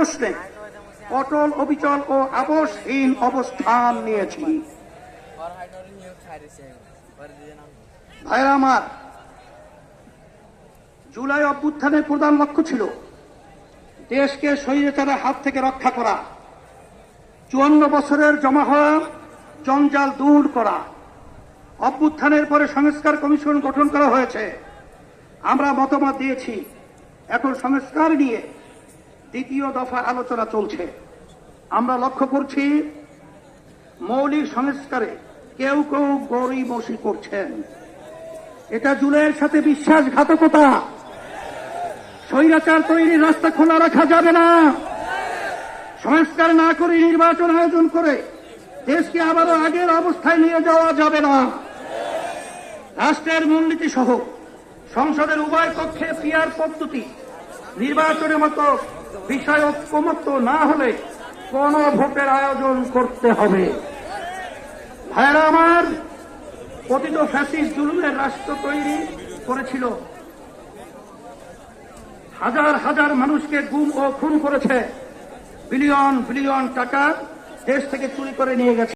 প্রশ্নে অটল, অবিচল ও আবশহীন অবস্থান নিয়েছি। ভাইরা আমার, জুলাই অভ্যুত্থানের প্রধান লক্ষ্য ছিল দেশকে স্বৈরাচারের হাত থেকে রক্ষা করা, চুয়ান্ন বছরের জমা হওয়া জঞ্জাল দূর করা। অভ্যুত্থানের পরে সংস্কার কমিশন গঠন করা হয়েছে। আমরা মতামত দিয়েছি, এখন সংস্কার নিয়ে দ্বিতীয় দফা আলোচনা চলছে। আমরা লক্ষ্য করছি, মৌলিক সংস্কারে কেউ কেউ গরিমসি করছেন। এটা জুলাইয়ের সাথে বিশ্বাসঘাতকতা। স্বৈরাচার তৈরির রাস্তা খোলা রাখা যাবে না। সংস্কার না করে নির্বাচন আয়োজন করে দেশকে আবারও আগের অবস্থায় নিয়ে যাওয়া যাবে না। রাষ্ট্রের মূলনীতি সহ সংসদের উভয় কক্ষে পিয়ার পদ্ধতি নির্বাচনের মতো বিষয় ঐক্যমত্য না হলে কোন ভোটের আয়োজন করতে হবে। ভাইরা আমার পতিত ফ্যাসিস জুলুমের রাষ্ট্র তৈরি করেছিল। হাজার হাজার মানুষকে গুম ও খুন করেছে। বিলিয়ন বিলিয়ন টাকা দেশ থেকে চুরি করে নিয়ে গেছে।